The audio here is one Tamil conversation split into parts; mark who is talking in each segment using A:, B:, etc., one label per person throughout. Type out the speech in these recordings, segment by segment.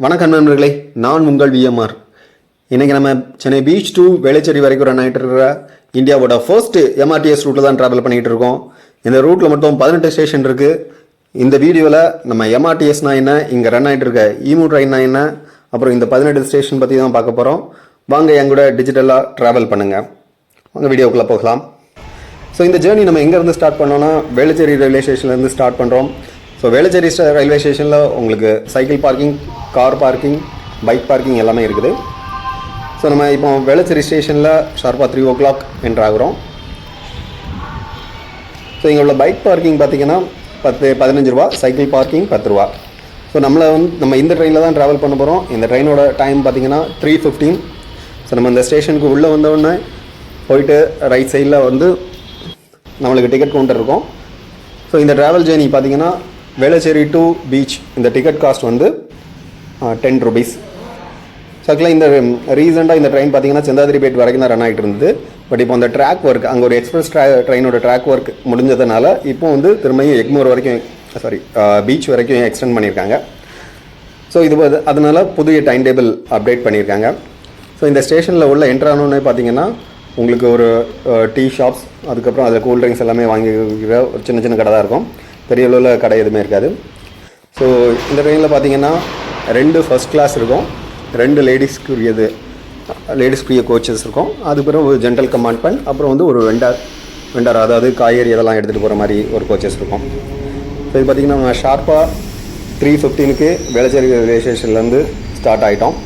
A: வணக்கம் நண்பர்களே நான் உங்கள் விஎம்ஆர். இன்றைக்கி நம்ம சென்னை பீச் டூ வேளச்சேரி வரைக்கும் ரன் ஆகிட்டு இருக்கிற இந்தியாவோட ஃபர்ஸ்ட் எம்ஆர்டிஎஸ் ரூட்டில் தான் ட்ராவல் பண்ணிகிட்டு இருக்கோம். இந்த ரூட்டில் மட்டும் பதினெட்டு ஸ்டேஷன் இருக்குது இந்த வீடியோவில் நம்ம எம்ஆர்டிஎஸ்னால் என்ன இங்கே ரன் ஆகிட்டு இருக்க இமு ட்ரெயின்னா என்ன அப்புறம் இந்த பதினெட்டு ஸ்டேஷன் பற்றி தான் பார்க்க போகிறோம் வாங்க என் கூட டிஜிட்டலாக ட்ராவல் பண்ணுங்கள் வாங்க வீடியோக்குள்ளே போகலாம். ஸோ இந்த ஜேர்னி நம்ம எங்கேருந்து ஸ்டார்ட் பண்ணோன்னா வேளச்சேரி ரயில்வே ஸ்டேஷன்லேருந்து ஸ்டார்ட் பண்ணுறோம் ஸோ வேளச்சேரி ரயில்வே ஸ்டேஷனில் உங்களுக்கு cycle parking car parking bike parking எல்லாமே இருக்குது. ஸோ நம்ம இப்போ வேளச்சேரி ஸ்டேஷனில் ஷார்ப்பாக த்ரீ ஓ கிளாக் என்றாகிறோம். ஸோ இங்கே உள்ள பைக் பார்க்கிங் பார்த்தீங்கன்னா பத்து பதினஞ்சு ரூபா. சைக்கிள் பார்க்கிங் பத்து ரூபா. ஸோ நம்மளை வந்து நம்ம இந்த ட்ரெயினில் தான் ட்ராவல் பண்ண போகிறோம் இந்த ட்ரெயினோட டைம் பார்த்தீங்கன்னா த்ரீ ஃபிஃப்டீன் ஸோ நம்ம இந்த ஸ்டேஷனுக்கு உள்ளே வந்தோடனே போயிட்டு ரைட் சைடில் வந்து நம்மளுக்கு டிக்கெட் கவுண்டர் இருக்கும். ஸோ இந்த ட்ராவல் ஜேர்னி பார்த்தீங்கன்னா வேளச்சேரி டு பீச் இந்த டிக்கெட் காஸ்ட் வந்து டென் ருபீஸ் ஸோ ஆக்சுவலாக இந்த ரீசெண்டாக இந்த ட்ரெயின் பார்த்தீங்கன்னா செந்தாதிரிபேட் வரைக்கும் தான் ரன் ஆகிட்டு இருந்தது பட் இப்போ அந்த ட்ராக் ஒர்க் அங்கே ஒரு எக்ஸ்பிரஸ் ட்ரா ட்ரெயினோட ட்ராக் ஒர்க் முடிஞ்சதுனால இப்போ வந்து திரும்பியும் எக்மோர் வரைக்கும் சாரி பீச் வரைக்கும் எக்ஸ்டெண்ட் பண்ணியிருக்காங்க. ஸோ இது அதனால் புதிய டைம் டேபிள் அப்டேட் பண்ணியிருக்காங்க. ஸோ இந்த ஸ்டேஷனில் உள்ள என்ட்ரு ஆனோடனே பார்த்தீங்கன்னா உங்களுக்கு ஒரு டீ ஷாப்ஸ் அதுக்கப்புறம் அதில் கூல் ட்ரிங்க்ஸ் எல்லாமே வாங்கிக்கிற ஒரு சின்ன சின்ன கடை தான் இருக்கும். பெரிய அளவில் கடை எதுவுமே இருக்காது. ஸோ இந்த ட்ரெயினில் பார்த்தீங்கன்னா ரெண்டு ஃபஸ்ட் கிளாஸ் இருக்கும். ரெண்டு லேடிஸ்க்குரியது லேடிஸ்க்குரிய கோச்சஸ் இருக்கும். அதுக்கப்புறம் ஒரு ஜென்ரல் கம்பார்ட்மெண்ட் அப்புறம் வந்து ஒரு வெண்டார் வெண்டார் அதாவது காய்கறி அதெல்லாம் எடுத்துகிட்டு போகிற மாதிரி ஒரு கோச்சஸ் இருக்கும். ஸோ இது பார்த்திங்கன்னா நம்ம ஷார்ப்பாக த்ரீ ஃபிஃப்டீனுக்கு வேளச்சேரி ரயில்வே ஸ்டேஷன்லேருந்து ஸ்டார்ட் ஆகிட்டோம்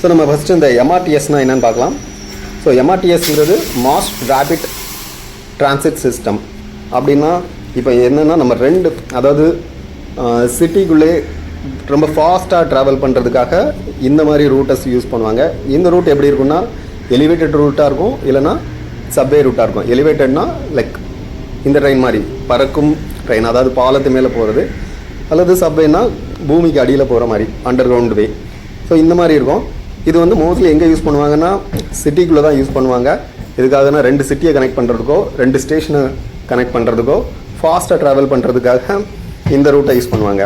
A: ஸோ நம்ம ஃபஸ்ட்டு இந்த எம்ஆர்டிஎஸ்னால் என்னென்னு பார்க்கலாம். ஸோ எம்ஆர்டிஎஸ்ங்கிறது மாஸ் ரேபிட் டிரான்சிட் சிஸ்டம் அப்படின்னா இப்போ என்னென்னா நம்ம ரெண்டு அதாவது சிட்டிக்குள்ளே ரொம்ப ஃபாஸ்ட்டாக ட்ராவல் பண்ணுறதுக்காக இந்த மாதிரி ரூட்டஸ் யூஸ் பண்ணுவாங்க. இந்த ரூட் எப்படி இருக்கும்னா எலிவேட்டட் ரூட்டாக இருக்கும் இல்லைன்னா சப்வே ரூட்டாக இருக்கும். எலிவேட்டட்னா லைக் இந்த ட்ரெயின் மாதிரி. பறக்கும் ட்ரெயின் அதாவது பாலத்து மேலே போகிறது அல்லது சப்வேனா பூமிக்கு அடியில் போகிற மாதிரி அண்டர் கிரவுண்ட் வே ஸோ இந்த மாதிரி இருக்கும். இது வந்து மோஸ்ட்லி எங்கே யூஸ் பண்ணுவாங்கன்னா சிட்டிக்குள்ளே தான் யூஸ் பண்ணுவாங்க. இதுக்காகனா ரெண்டு சிட்டியை கனெக்ட் பண்ணுறதுக்கோ ரெண்டு ஸ்டேஷனை கனெக்ட் பண்ணுறதுக்கோ ஃபாஸ்ட்டாக ட்ராவல் பண்ணுறதுக்காக இந்த ரூட்டை யூஸ் பண்ணுவாங்க.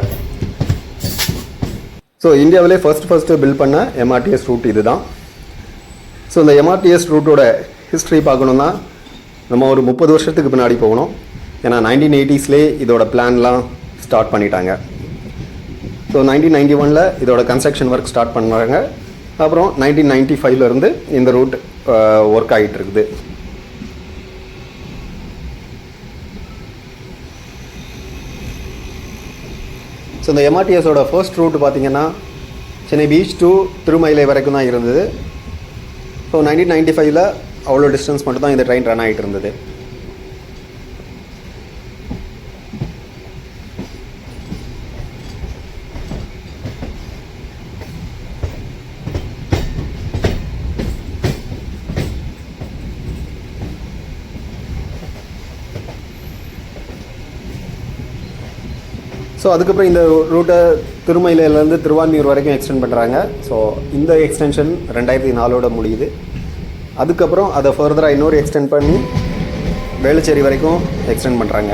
A: ஸோ இந்தியாவிலே ஃபர்ஸ்ட் ஃபர்ஸ்ட்டு பில்ட் பண்ண எம்ஆர்டிஎஸ் ரூட் இதுதான். ஸோ இந்த எம்ஆர்டிஎஸ் ரூட்டோட ஹிஸ்ட்ரி பார்க்கணுன்னா நம்ம ஒரு முப்பது வருஷத்துக்கு பின்னாடி போகணும். ஏன்னா நைன்டீன் எயிட்டிஸ்லேயே இதோட பிளான்லாம் ஸ்டார்ட் பண்ணிட்டாங்க. ஸோ நைன்டீன் நைன்டி ஒனில் இதோட கன்ஸ்ட்ரக்ஷன் ஒர்க் ஸ்டார்ட் பண்ணுறாங்க. அப்புறம் நைன்டீன் நைன்டி ஃபைவ்லேருந்து இந்த ரூட் ஒர்க் ஆகிட்டு இருக்குது. ஸோ இந்த எம்ஆர்டிஎஸோட ஃபர்ஸ்ட் ரூட் பார்த்தீங்கன்னா சென்னை பீச் டு திருமயிலை வரைக்கும் தான் இருந்தது. ஸோ நைன்டீன் நைன்ட்டி ஃபைவ்ல அவ்வளோ டிஸ்டன்ஸ் மட்டும் தான் இந்த ட்ரெயின் ரன் ஆகிட்டு இருந்தது. ஸோ அதுக்கப்புறம் இந்த ரூட்டை திருமயிலேருந்து திருவான்மியூர் வரைக்கும் எக்ஸ்டெண்ட் பண்ணுறாங்க ஸோ இந்த எக்ஸ்டென்ஷன் ரெண்டாயிரத்தி நாலோட முடியுது. அதுக்கப்புறம் அதை ஃபர்தராக இன்னொரு எக்ஸ்டெண்ட் பண்ணி வேளச்சேரி வரைக்கும் எக்ஸ்டெண்ட் பண்ணுறாங்க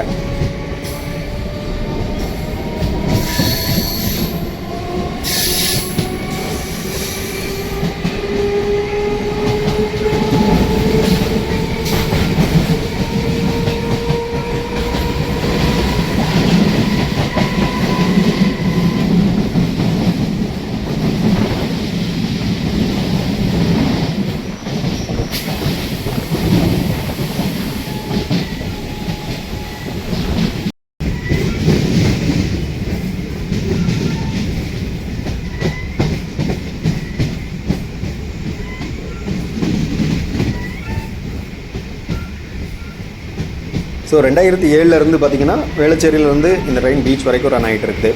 A: ஸோ ரெண்டாயிரத்தி ஏழுலேருந்து பார்த்தீங்கன்னா வேளச்சேரியிலேருந்து இந்த ட்ரெயின் பீச் வரைக்கும் ரன் ஆகிட்டு இருக்குது.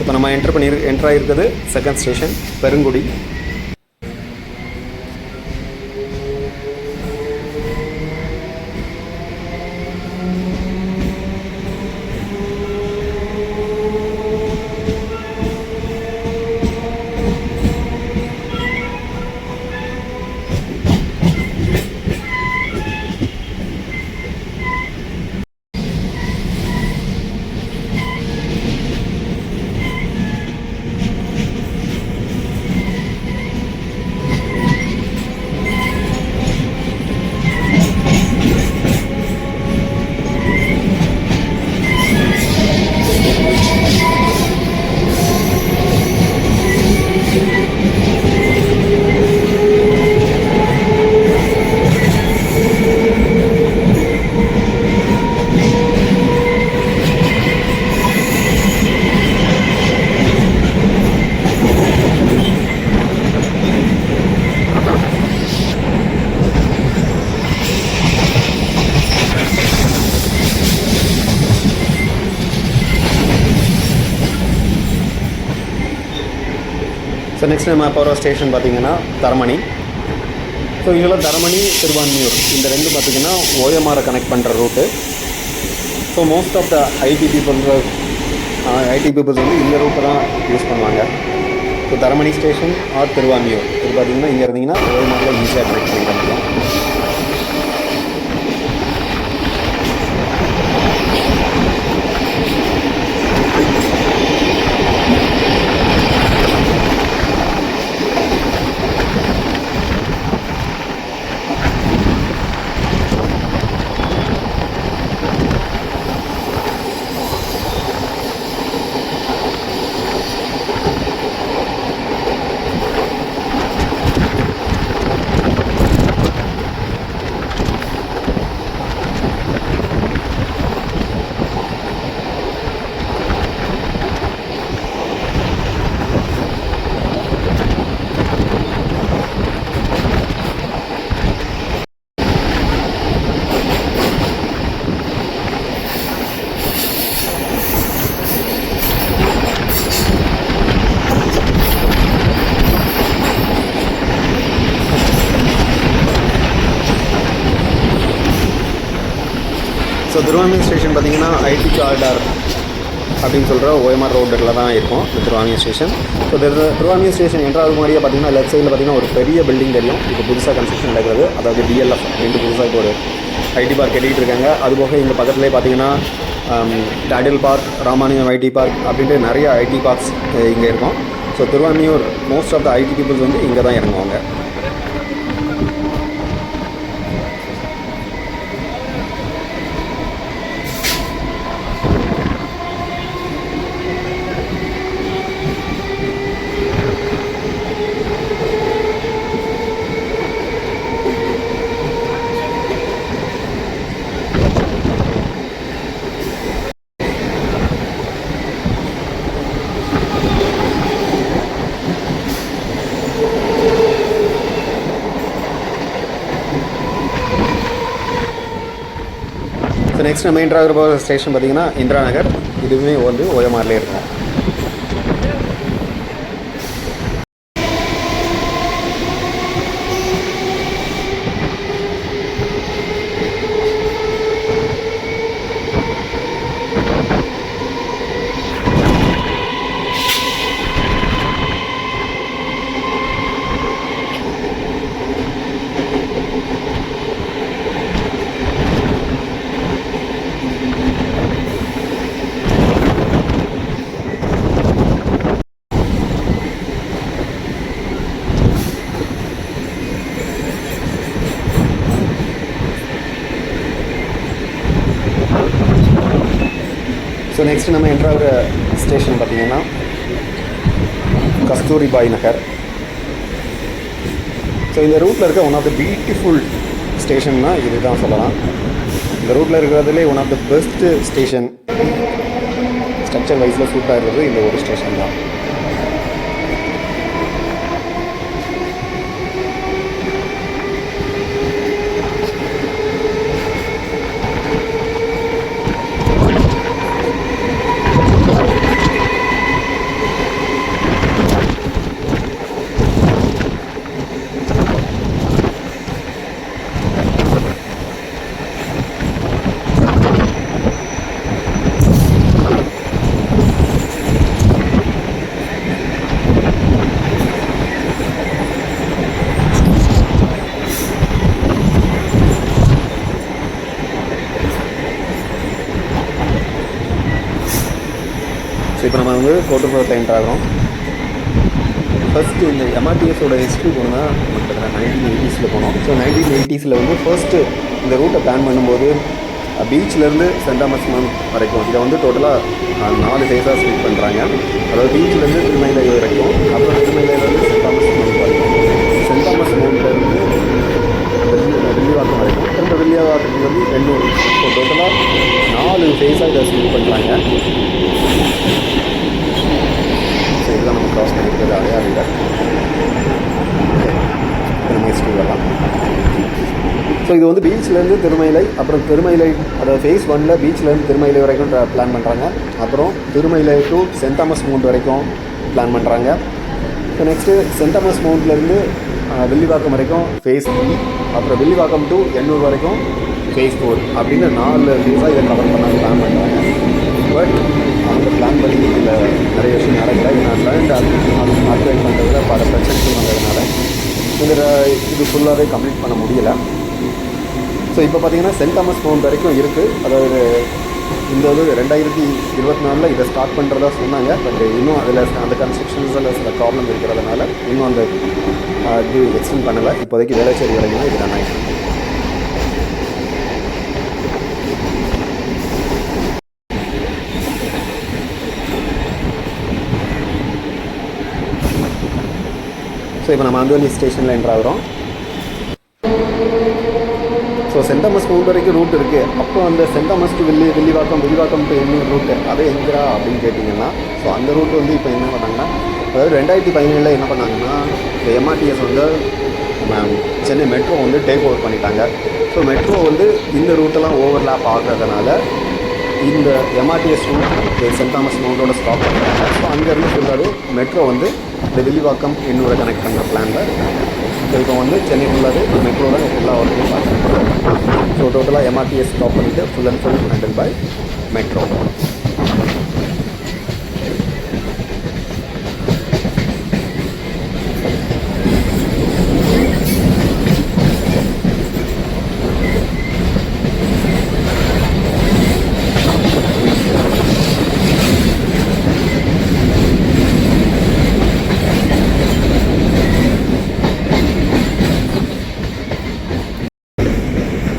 A: இப்போ நம்ம என்ட்ரு பண்ணி என்ட்ரு ஆகிருக்கிறது செகண்ட் ஸ்டேஷன் பெருங்குடி. நெக்ஸ்ட் நம்ம போகிற ஸ்டேஷன் பார்த்தீங்கன்னா தரமணி. ஸோ இதெல்லாம் தரமணி திருவான்மியூர். இந்த ரெண்டு பார்த்திங்கன்னா ஓஎம்ஆரை கனெக்ட் பண்ணுற route so most of the IT peoples IT peoples வந்து இந்த ரூட்டை தான் யூஸ் பண்ணுவாங்க. So Taramani station or Thiruvanmiyur. இது பார்த்தீங்கன்னா இங்கே இருந்தீங்கன்னா ஓஎம்ஆரில் ஈஸியாக கனெக்ட் பண்ணி முடியும் ஸோ திருவாமியூர் ஸ்டேஷன் பார்த்தீங்கன்னா ஐடி கார்டார் அப்படின்னு சொல்கிற ஓஎம்ஆர் ரோட்டில் தான் இருக்கும் இந்த திருவாமியூர் ஸ்டேஷன் ஸோ திரு திருவாமியம் ஸ்டேஷன் என்றாவது மாதிரியே பார்த்தீங்கன்னா லெஃப்ட் சைடில் பார்த்தீங்கன்னா ஒரு பெரிய பில்டிங் தெரியும். இப்போ புதுசாக கன்ஸ்ட்ரக்ஷன் நடக்கிறது. அதாவது டிஎல்எஃப் ரெண்டு புதுசாக இப்போ ஒரு ஐடி பார்க் கட்டிகிட்டு இருக்காங்க. அதுபோக இங்கே பக்கத்துலேயே பார்த்தீங்கன்னா Tidel park Ramanujam IT park அப்படின்ட்டு நிறைய ஐடி பார்க்ஸ் இங்கே இருக்கும். So Thiruvanmiyur most of the IT peoples வந்து இங்கே தான் இறங்குவாங்க. நெக்ஸ்ட் நம்ம என்ட்ரு போகிற ஸ்டேஷன் பார்த்தீங்கன்னா இந்திரா நகர். இதுவுமே வந்து ஓஎம்ஆர்லேயே இருக்கும் ஸோ நெக்ஸ்ட் நம்ம என்ட்ரு ஆகிற ஸ்டேஷன் பார்த்தீங்கன்னா கஸ்தூரிபாய் நகர். ஸோ இந்த ரூட்டில் இருக்க ஒன் ஆஃப் த பியூட்டிஃபுல் ஸ்டேஷன்னா இதுதான் சொல்லலாம். இந்த ரூட்டில் இருக்கிறதுலே one of the best station structure வைஸில் சூட்டாக இருக்கிறது இந்த ஒரு ஸ்டேஷன் தான் ஸோ இப்போ நம்ம வந்து ஆகிறோம் ஃபஸ்ட்டு இந்த எம்ஆர்டிஎஸோட ஹிஸ்ட்ரி போனால் நைன்டீன் எயிட்டிஸில் போனோம். ஸோ நைன்டீன் எயிட்டிஸில் வந்து ஃபர்ஸ்ட்டு இந்த ரூட்டை பிளான் பண்ணும்போது பீச்லேருந்து சென்ட் தாமஸ் மன் வரைக்கும். இதை வந்து டோட்டலாக நாலு ஃபேஸாக ஸ்ப்ளிட் பண்ணுறாங்க அதாவது பீச்லேருந்து திருமயிலை வரைக்கும். அப்புறம் திருமயிலேருந்து சென்ட் தாமஸ் மவுண்ட் வரைக்கும். சென்ட் தாமஸ் மவுண்ட்லேருந்து வில்லிவாக்கம் வரைக்கும். திரும்ப வெள்ளிவாக்கத்துக்கு வந்து எண்ணூர். ஸோ டோட்டலாக நாலு ஃபேஸாக இதை ஸ்ப்ளிட் பண்ணுறாங்க ஸோ தான் நம்ம க்ராஸ் பண்ணியிருக்கிறது அடையார் வீடர் இப்போ வரலாம் ஸோ இது வந்து பீச்லேருந்து திருமயிலை அப்புறம் திருமயிலை அதாவது ஃபேஸ் ஒனில் பீச்லேருந்து திருமயிலை வரைக்கும் பிளான் பண்ணுறாங்க அப்புறம் Thirumayilai to Saint Thomas Mount வரைக்கும் பிளான் பண்ணுறாங்க ஸோ நெக்ஸ்ட்டு சென்ட் தாமஸ் மவுண்ட்லேருந்து வில்லிவாக்கம் வரைக்கும் ஃபேஸ் த்ரீ அப்புறம் வில்லிவாக்கம் டு எண்ணூர் வரைக்கும் ஃபேஸ் ஃபோர் அப்படின்னு நாலு ஃபேஸாக இதை கவர் பண்ண பிளான் பண்ணுறாங்க பட் நாங்கள் பிளான் பண்ணி இதில் நிறைய விஷயம் நடக்கல. ஏன்னா லேண்ட் பண்ணுறதுல பல பிரச்சனைகள் வந்ததுனால இதில் இது ஃபுல்லாகவே கம்ப்ளீட் பண்ண முடியலை. ஸோ இப்போ பார்த்தீங்கன்னா சென்ட் தாமஸ் ஃபோன் வரைக்கும் இருக்குது அதாவது இந்த இது ரெண்டாயிரத்தி இருபத்தி நாலில் இதை ஸ்டார்ட் பண்ணுறதா சொன்னாங்க. பட் இன்னும் அதில் அந்த கன்ஸ்ட்ரக்ஷன்ஸில் சில ப்ராப்ளம் இருக்கிறதுனால இன்னும் அந்த இது எக்ஸ்டெண்ட் பண்ணலை. இப்போதைக்கு வேலைச்சேரி வரைக்கும் தான் இது ஆகிட்டு ஸோ இப்போ நம்ம அந்தோனி ஸ்டேஷனில் என்ட்ரு ஆகிறோம். ஸோ சென்ட் தாமஸ் மவுண்ட் வரைக்கும் ரூட் இருக்குது அப்போ அந்த சென்ட் தாமஸ் டு வில்லி வில்லிவாக்கம் வில்லிவாக்கம் டு இன்னொரு ரூட்டு அதே எங்கடா அப்படின்னு கேட்டிங்கன்னா ஸோ அந்த ரூட் வந்து இப்போ என்ன பண்ணாங்கன்னா அதாவது ரெண்டாயிரத்தி பதினேழில் என்ன பண்ணாங்கன்னா இந்த எம்ஆர்டிஎஸ் வந்து சென்னை மெட்ரோ வந்து டேக் ஓவர் பண்ணிட்டாங்க. ஸோ மெட்ரோ வந்து இந்த ரூட்டெல்லாம் ஓவர்லேப் ஆகிறதுனால இந்த எம்ஆர்டிஎஸ் ரூட் சென்ட் தாமஸ் மவுண்டோட ஸ்டாப் பண்ணுறாங்க ஸோ அங்கேருந்து ஃபுல்லாகவே மெட்ரோ வந்து இந்த வில்லிவாக்கம் இன்னொரு கனெக்ட் பண்ணுற பிளானில் ஸோ இப்போ வந்து சென்னை ஃபுல்லாகவே மெட்ரோவில் எல்லா ஒர்க்கையும் பார்த்துருக்கோம் ஸோ டோட்டலாக எம்ஆர்டிஎஸ் ஸ்டாப் பண்ணிவிட்டு full and full handle by metro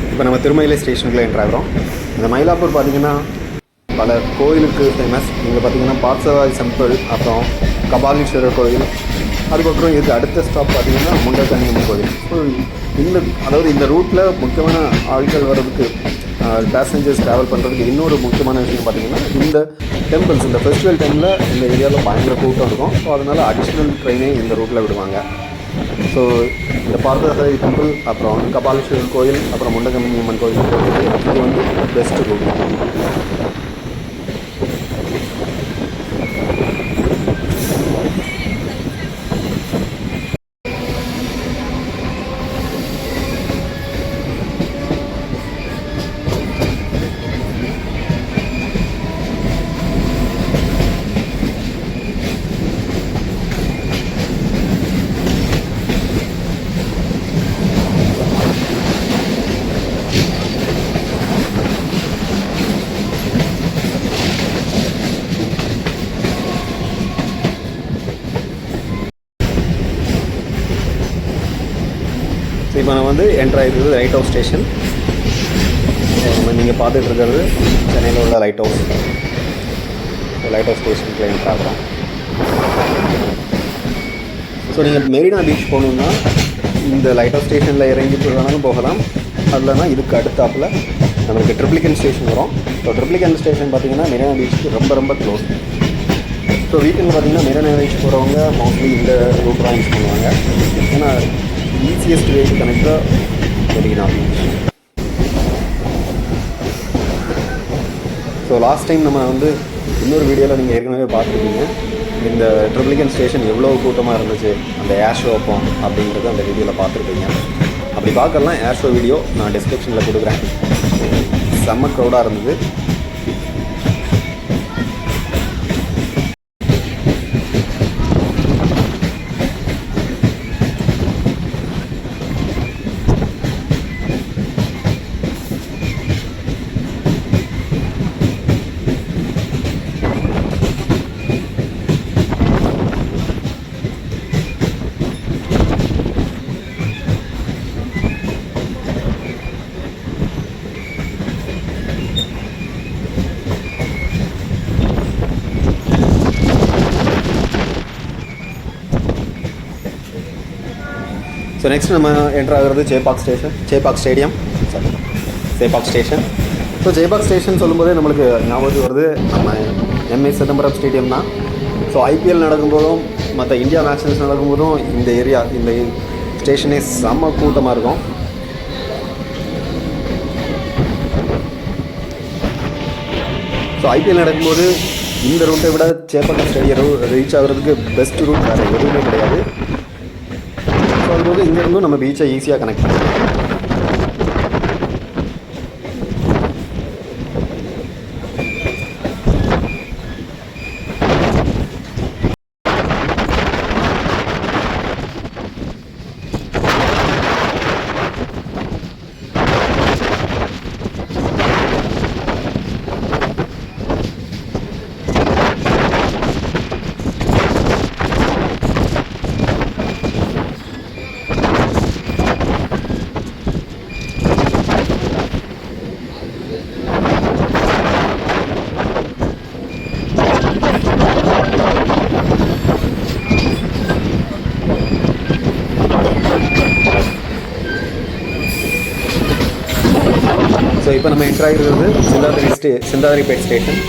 A: இப்போ நம்ம திருமயிலை ஸ்டேஷனுக்குள்ள என்ட்ரு இந்த மயிலாப்பூர் பார்த்தீங்கன்னா பல கோயிலுக்கு ஃபேமஸ் இங்கே பார்த்தீங்கன்னா பார்த்தவாய் செம்பிள் அப்புறம் கபாலீஸ்வரர் கோயில். அதுக்கப்புறம் இதுக்கு அடுத்த ஸ்டாப் பார்த்தீங்கன்னா முண்டக்கண்ணியம்மன் கோயில் ஸோ இந்த அதாவது இந்த ரூட்டில் முக்கியமான ஆட்கள் வர்றதுக்கு பேசஞ்சர்ஸ் ட்ராவல் பண்ணுறதுக்கு இன்னொரு முக்கியமான விஷயம் பார்த்தீங்கன்னா இந்த டெம்பிள்ஸ் இந்த ஃபெஸ்டிவல் டைமில் இந்த ஏரியாவில் பயங்கர கூட்டம் இருக்கும். ஸோ அதனால் அடிஷ்னல் ட்ரெயினே இந்த ரூட்டில் விடுவாங்க. ஸோ இந்த பார்த்தசாரி டெம்பிள் அப்புறம் கபாலீஸ்வரர் கோயில் அப்புறம் முண்டகமணி அம்மன் கோயில். இது வந்து பெஸ்ட்டு ரூட் வந்து என்ட்ரு ஆகிருக்கிறது லைட் ஹவுஸ் ஸ்டேஷன் நீங்கள் பார்த்துட்டு இருக்கிறது சென்னையில் உள்ள லைட் ஹவுஸ் லைட் ஹவுஸ் ஸ்டேஷனுக்குள்ள என்ட்ரு ஆகிறோம் ஸோ நீங்கள் மெரினா பீச் போகணுன்னா இந்த லைட் ஹவுஸ் ஸ்டேஷனில் இறங்கி வேணாலும் போகலாம். அதுலனா இதுக்கு அடுத்தாப்பில் நம்மளுக்கு ட்ரிப்ளிகன் ஸ்டேஷன் வரும். ஸோ ட்ரிப்ளிகன் ஸ்டேஷன் பார்த்தீங்கன்னா மெரினா பீச்சுக்கு ரொம்ப ரொம்ப க்ளோஸ் ஸோ வீக்கெண்டில் பார்த்தீங்கன்னா மெரினா பீச் போகிறவங்க மோஸ்ட்லி இந்த ரூட் தான் யூஸ் பண்ணுவாங்க. ஏன்னா easiest way to connect Marina so last time நம்ம வந்து இன்னொரு வீடியோவில் நீங்கள் ஏற்கனவே பார்த்துருக்கீங்க இந்த ட்ரிபிளிகன் ஸ்டேஷன் எவ்வளோ கூட்டமாக இருந்துச்சு அந்த ஏர் ஷோ அப்போ அப்படின்றத அந்த வீடியோவில் பார்த்துருப்பீங்க. அப்படி பார்க்கலாம் ஏர் ஷோ வீடியோ நான் டிஸ்கிரிப்ஷனில் கொடுக்குறேன். செம்ம க்ரௌடாக இருந்தது. நெக்ஸ்ட் நம்ம என்ட்ரு ஆகிறது Chepauk station Chepauk stadium sorry Chepauk station so Chepauk station சொல்லும்போதே நம்மளுக்கு ஞாபகம் வருது. நம்ம எம்ஏ சிதம்பரம் ஸ்டேடியம் தான். ஸோ ஐபிஎல் நடக்கும்போதும் மற்ற இந்தியா மேட்சஸ் நடக்கும்போதும் இந்த ஏரியா இந்த ஸ்டேஷனே செம்ம கூட்டமாக இருக்கும். ஸோ ஐபிஎல் நடக்கும்போது இந்த ரூட்டை விட சேப்பக்கம் ஸ்டேடியம் ரீச் ஆகிறதுக்கு பெஸ்ட் ரூட் வேறு எதுவுமே கிடையாது. போது இங்கேருந்தும் நம்ம பீச்சை ஈஸியாக கனெக்ட் பண்ணிக்கலாம் இப்போ நம்ம என்ட்ரு ஆகிருக்கிறது சிந்தாதிரி ஸ்டே சிந்தாதிரிப்பேட் ஸ்டேஷன்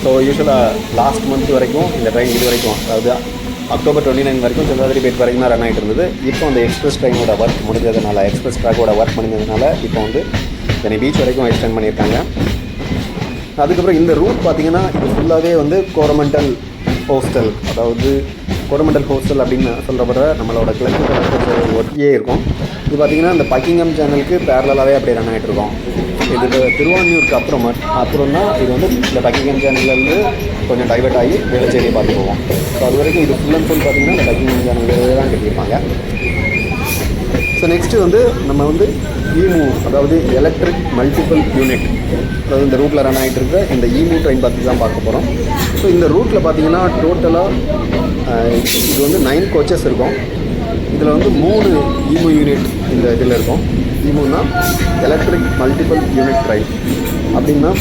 A: ஸோ யூஸ்வலாக லாஸ்ட் மந்த் வரைக்கும் இந்த ட்ரெயின் இது வரைக்கும் அதாவது அக்டோபர் டுவெண்ட்டி நைன் வரைக்கும் சிந்தாதிரிப்பேட் வரைக்கும் தான் ரன் ஆகிட்டு இருந்தது. இப்போ அந்த எக்ஸ்பிரஸ் ட்ரெயினோட ஒர்க் முடிஞ்சதுனால எக்ஸ்பிரஸ் ட்ராக்கோட ஒர்க் முடிஞ்சதுனால இப்போ வந்து சென்னை பீச் வரைக்கும் எக்ஸ்டெண்ட் பண்ணியிருக்காங்க. அதுக்கப்புறம் இந்த ரூட் பார்த்தீங்கன்னா இது ஃபுல்லாகவே வந்து கோரமண்டல் ஹோஸ்டல் அதாவது கோரமண்டல் ஹோஸ்டல் அப்படின்னு சொல்கிறப்ப நம்மளோட கிழக்கு ஒட்டியே இருக்கும். இது பார்த்தீங்கன்னா இந்த பக்கிங்கம் சேனலுக்கு பேரலாகவே அப்படியே ரன் ஆகிட்ருக்கோம் இது திருவான்மியூருக்கு அப்புறம் அப்புறம் தான் இது வந்து இந்த பக்கிங்கம் சேனல்லேருந்து கொஞ்சம் டைவர்ட் ஆகி வேலைச்சேரியை பார்த்து போவோம். ஸோ அது வரைக்கும் இது ஃபுல் அண்ட் ஃபுல் பார்த்தீங்கன்னா இந்த பக்கிங்கம் சேனல் தான் கட்டியிருப்பாங்க ஸோ நெக்ஸ்ட்டு வந்து நம்ம வந்து ஈமு அதாவது எலக்ட்ரிக் மல்டிபிள் யூனிட் அதாவது இந்த ரூட்டில் ரன் ஆகிட்டு இருக்க இந்த ஈமு ட்ரெயின் பற்றி தான் பார்க்க போகிறோம் ஸோ இந்த ரூட்டில் பார்த்தீங்கன்னா டோட்டலாக இது வந்து நைன் கோச்சஸ் இருக்கும். இதில் வந்து மூணு ஈமு யூனிட் இந்த இதில் இருக்கும். ஈமுன்னா எலக்ட்ரிக் மல்டிபிள் யூனிட் ட்ரெயின் அப்படின்னா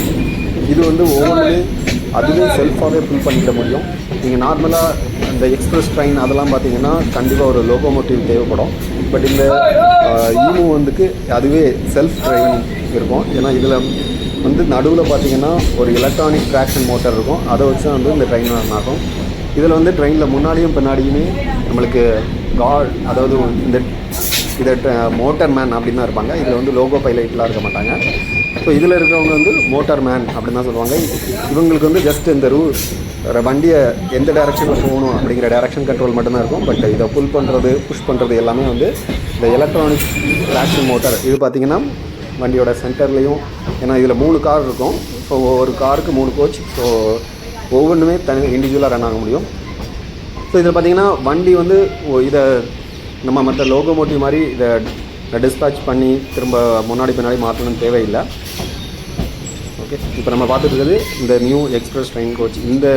A: இது வந்து ஒவ்வொன்றுமே அதுவே செல்ஃபாகவே ஃபில் பண்ணிக்க முடியும். நீங்கள் நார்மலாக இந்த எக்ஸ்பிரஸ் ட்ரெயின் அதெல்லாம் பார்த்தீங்கன்னா கண்டிப்பாக ஒரு லோகோமோட்டிவ் தேவைப்படும். பட் இந்த ஈமோ வந்துக்கு அதுவே செல்ஃப் ட்ரெயின் இருக்கும். ஏன்னா இதில் வந்து நடுவில் பார்த்தீங்கன்னா ஒரு எலக்ட்ரானிக் ட்ராக்ஷன் மோட்டர் இருக்கும். அதை வச்சு தான் வந்து இந்த ட்ரெயின் ஆகும். இதில் வந்து ட்ரெயினில் முன்னாடியும் பின்னாடியுமே நம்மளுக்கு காட் அதாவது இந்த இதை மோட்டார் மேன் அப்படின்னு தான் இருப்பாங்க. இதில் வந்து லோகோ பைலைட்லாம் இருக்க மாட்டாங்க. ஸோ இதில் இருக்கிறவங்க வந்து மோட்டார் மேன் அப்படின்னு தான் சொல்லுவாங்க. இவங்களுக்கு வந்து ஜஸ்ட் இந்த ரூ வண்டியை எந்த டைரக்ஷனில் போகணும் அப்படிங்கிற டைரக்ஷன் கண்ட்ரோல் மட்டும்தான் இருக்கும். பட் இதை புல் பண்ணுறது புஷ் பண்ணுறது எல்லாமே வந்து இந்த எலக்ட்ரானிக் ட்ராக்ஷன் மோட்டார் இது பார்த்திங்கன்னா வண்டியோட சென்டர்லேயும் ஏன்னா இதில் மூணு கார் இருக்கும். ஸோ ஒவ்வொரு காருக்கு மூணு கோச் ஸோ ஒவ்வொன்றுமே தனி இண்டிவிஜுவலாக ரன் ஆக முடியும். ஸோ இதில் பார்த்தீங்கன்னா வண்டி வந்து ஓ- இதை நம்ம மற்ற லோகோமோட்டிவ் மாதிரி இதை டிஸ்பேட்ச் பண்ணி திரும்ப முன்னாடி பின்னாடி மாற்றணும்னு தேவையில்லை. ஓகே இப்போ நம்ம பார்த்துட்டு இந்த நியூ எக்ஸ்பிரஸ் ட்ரெயின் கோச் இந்த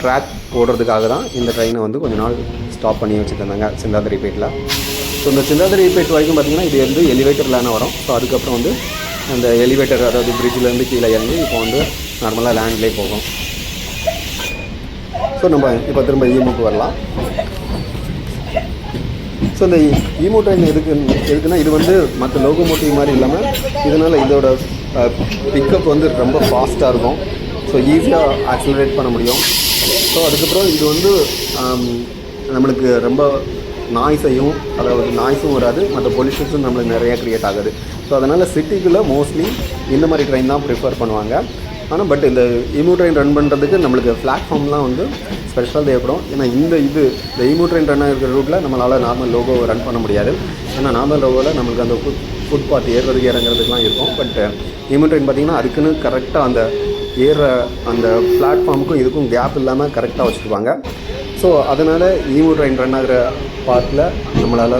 A: ட்ராக் போடுறதுக்காக தான் இந்த ட்ரெயினை வந்து கொஞ்ச நாள் ஸ்டாப் பண்ணி வச்சுருந்தாங்க சிந்தாதிரிப்பேட்டில் ஸோ இந்த சிந்தாதிரிப்பேட் வரைக்கும் பார்த்தீங்கன்னா இது வந்து எலிவேட்டர்லான வரும். ஸோ அதுக்கப்புறம் வந்து அந்த எலிவேட்டர் அதாவது பிரிட்ஜிலேருந்து கீழே இறங்கி இப்போ வந்து நார்மலாக லேண்ட்லேயே போகும். ஸோ நம்ம இப்போ திரும்ப ஈமுக்கு வரலாம். ஸோ இந்த ஈமோ ட்ரெயின் எதுக்கு எதுக்குன்னா இது வந்து மற்ற லோகோமோட்டிவ் மாதிரி இல்லாமல் இதனால் இதோட பிக்கப் வந்து ரொம்ப ஃபாஸ்ட்டாக இருக்கும். ஸோ ஈஸியாக ஆக்சிலரேட் பண்ண முடியும். ஸோ அதுக்கப்புறம் இது வந்து நம்மளுக்கு ரொம்ப நாய்ஸையும் அதாவது நாய்ஸும் வராது. மற்ற பொல்யூஷன்ஸும் நம்மளுக்கு நிறையா க்ரியேட் ஆகுது. ஸோ அதனால் சிட்டிக்குள்ளே மோஸ்ட்லி இந்த மாதிரி ட்ரெயின் தான் ப்ரிஃபர் பண்ணுவாங்க. ஆனால் பட் இந்த இமோ ட்ரெயின் ரன் பண்ணுறதுக்கு நம்மளுக்கு பிளாட்ஃபார்ம்லாம் வந்து ஸ்பெஷலாக தேவைப்படும். ஏன்னா இந்த இது இந்த இமோ ட்ரெயின் ரன் இருக்கிற ரூட்டில் நம்மளால் நார்மல் லோகோ ரன் பண்ண முடியாது. ஏன்னா நார்மல் லோகோவில் நம்மளுக்கு அந்த ஃபுட் ஃபுட்பாத் ஏறுறதுக்கு இறங்குறதுக்குலாம் இருக்கும். பட் இமோ ட்ரெயின் பார்த்திங்கன்னா அதுக்குன்னு கரெக்டாக அந்த ஏறுற அந்த பிளாட்ஃபார்முக்கும் இதுக்கும் கேப் இல்லாமல் கரெக்டாக வச்சுருப்பாங்க. ஸோ அதனால் இமோ ட்ரெயின் ரன் ஆகிற பார்ட்டில் நம்மளால்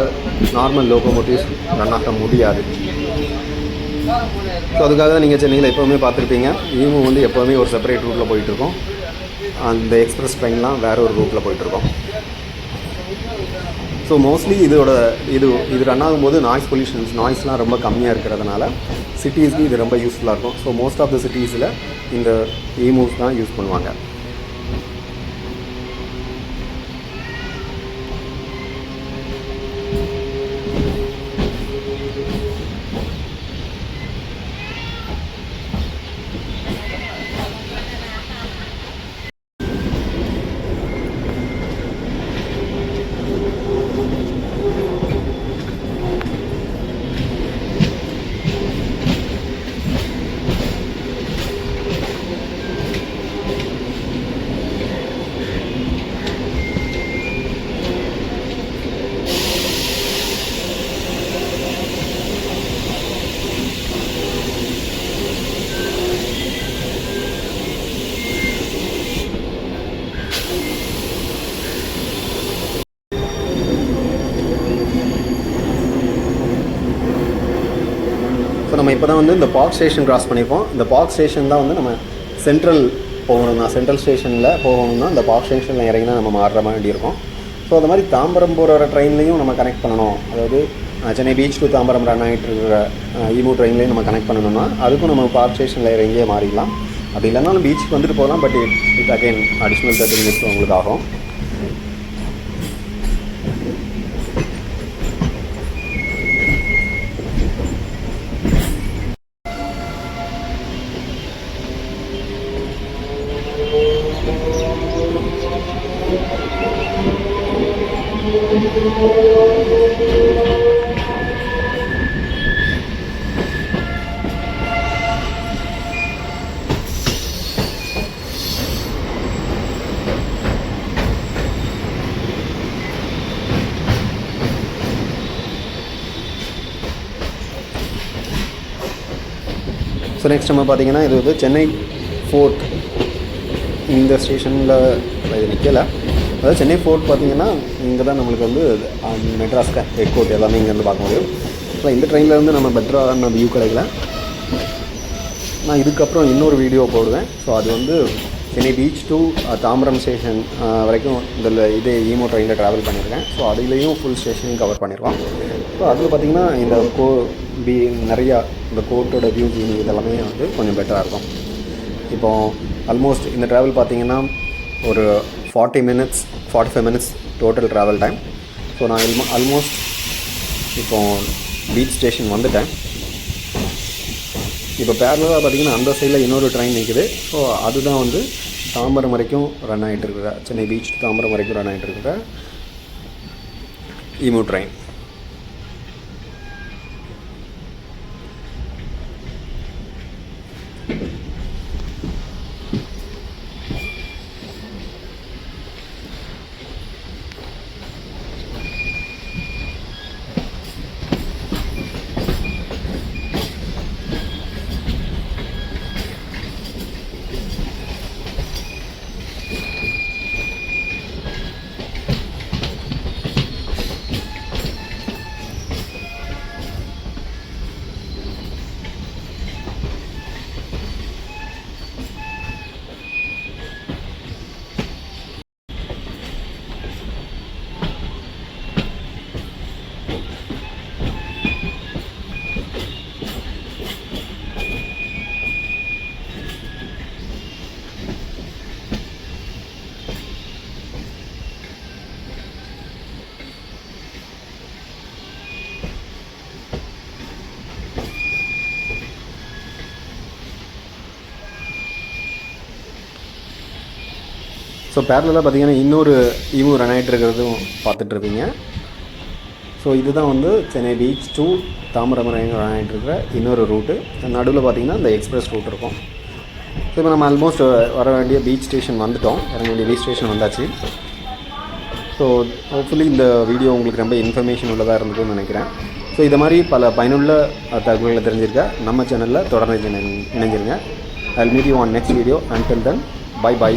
A: நார்மல் லோகோமோட்டிவ்ஸ் ரன் ஆக முடியாது. ஸோ அதுக்காக தான் நீங்கள் சென்னையில் எப்போவுமே பார்த்துருப்பீங்க. ஈமு வந்து எப்போவுமே ஒரு செப்பரேட் ரூட்டில் போயிட்டுருக்கோம். அந்த எக்ஸ்பிரஸ் ட்ரெயின்லாம் வேறு ஒரு ரூட்டில் போயிட்டுருக்கோம். ஸோ மோஸ்ட்லி இதோட இது இது ரன் ஆகும்போது நாய்ஸ் பொல்யூஷன்ஸ் நாய்ஸ்லாம் ரொம்ப கம்மியாக இருக்கிறதுனால சிட்டிஸ்க்கு இது ரொம்ப யூஸ்ஃபுல்லாக இருக்கும். ஸோ மோஸ்ட் ஆஃப் த சிட்டிஸில் இந்த இமூவ்ஸ் தான் யூஸ் பண்ணுவாங்க. இப்போ நம்ம இப்போ தான் வந்து இந்த பார்க் ஸ்டேஷன் கிராஸ் பண்ணியிருக்கோம். இந்த பார்க் ஸ்டேஷன் தான் வந்து நம்ம சென்ட்ரல் போகணும்னா சென்ட்ரல் ஸ்டேஷனில் போகணும்னா இந்த பார்க் ஸ்டேஷனில் இறங்கினா நம்ம மாறுற மாதிரி இருக்கும். ஸோ அந்த மாதிரி தாம்பரம் போகிற ட்ரெயின்லையும் நம்ம கனெக்ட் பண்ணணும். அதாவது Chennai beach to Tambaram run ஆகிட்டு இருக்கிற ஈமு ட்ரெயின்லையும் நம்ம கனெக்ட் பண்ணணும்னா அதுக்கும் நம்ம பார்க் ஸ்டேஷனில் இறங்கியே மாறிடலாம். அப்படி இல்லைனாலும் பீச்சுக்கு வந்துட்டு போகலாம். But it again additional thirty minutes உங்களுக்கு ஆகும். ஸோ நெக்ஸ்ட் நம்ம பார்த்தீங்கன்னா இது வந்து சென்னை ஃபோர்ட் இந்த ஸ்டேஷனில் இது நிற்கலை அதாவது சென்னை ஃபோர்ட் பார்த்தீங்கன்னா இங்கே தான் நம்மளுக்கு வந்து மெட்ராஸ்க்கு ஹெட் கோர்ட் எல்லாமே இங்கேருந்து பார்க்க முடியும். ஸோ இந்த ட்ரெயினில் இருந்து நம்ம பெட்டரான வியூ கிடைக்கல. நான் இதுக்கப்புறம் இன்னொரு வீடியோ போடுவேன். ஸோ அது வந்து Chennai beach to Tambaram station வரைக்கும் இதில் இதே ஈமோ ட்ரெயினில் ட்ராவல் பண்ணியிருக்கேன். ஸோ அதுலேயும் ஃபுல் ஸ்டேஷனையும் கவர் பண்ணியிருக்கோம். ஸோ அதில் பார்த்திங்கன்னா இந்த கோ பி நிறையா இந்த கோர்ட்டோட வியூ இதெல்லாமே வந்து கொஞ்சம் பெட்டராக இருக்கும். இப்போது ஆல்மோஸ்ட் இந்த ட்ராவல் பார்த்திங்கன்னா ஒரு forty minutes forty five minutes total travel time so நான் ஆல்மோஸ்ட் இப்போ பீச் ஸ்டேஷன் வந்துட்டேன். இப்போ பேரலாக பார்த்தீங்கன்னா அந்த சைடில் இன்னொரு ட்ரெயின் நிற்குது ஸோ அதுதான் வந்து தாம்பரம் வரைக்கும் ரன் ஆகிட்டு இருக்கிற சென்னை பீச் தாம்பரம் வரைக்கும் ரன் ஆகிட்டு இருக்கிற ஈமு ட்ரெயின் ஸோ பேரலாக பார்த்தீங்கன்னா இன்னொரு இவும் ரன் ஆகிட்டு இருக்கிறதும் பார்த்துட்டு இருப்பீங்க ஸோ இதுதான் வந்து Chennai beach to Thamirabarani run ஆகிட்டு இருக்கிற இன்னொரு ரூட்டு நடுவில் பார்த்தீங்கன்னா இந்த எக்ஸ்பிரஸ் ரூட் இருக்கும். ஸோ இப்போ நம்ம ஆல்மோஸ்ட் வர வேண்டிய பீச் ஸ்டேஷன் வந்துட்டோம். இறங்க வேண்டிய பீச் ஸ்டேஷன் வந்தாச்சு. ஸோ ஹோப்ஃபுல்லி இந்த வீடியோ உங்களுக்கு ரொம்ப இன்ஃபர்மேஷன் உள்ளதாக இருந்ததுன்னு நினைக்கிறேன். ஸோ இது மாதிரி பல பயனுள்ள தகவல்களை தெரிஞ்சிருக்க நம்ம சேனலில் தொடர்ந்து இணைஞ்சிருங்க. I meet you on next video until then bye bye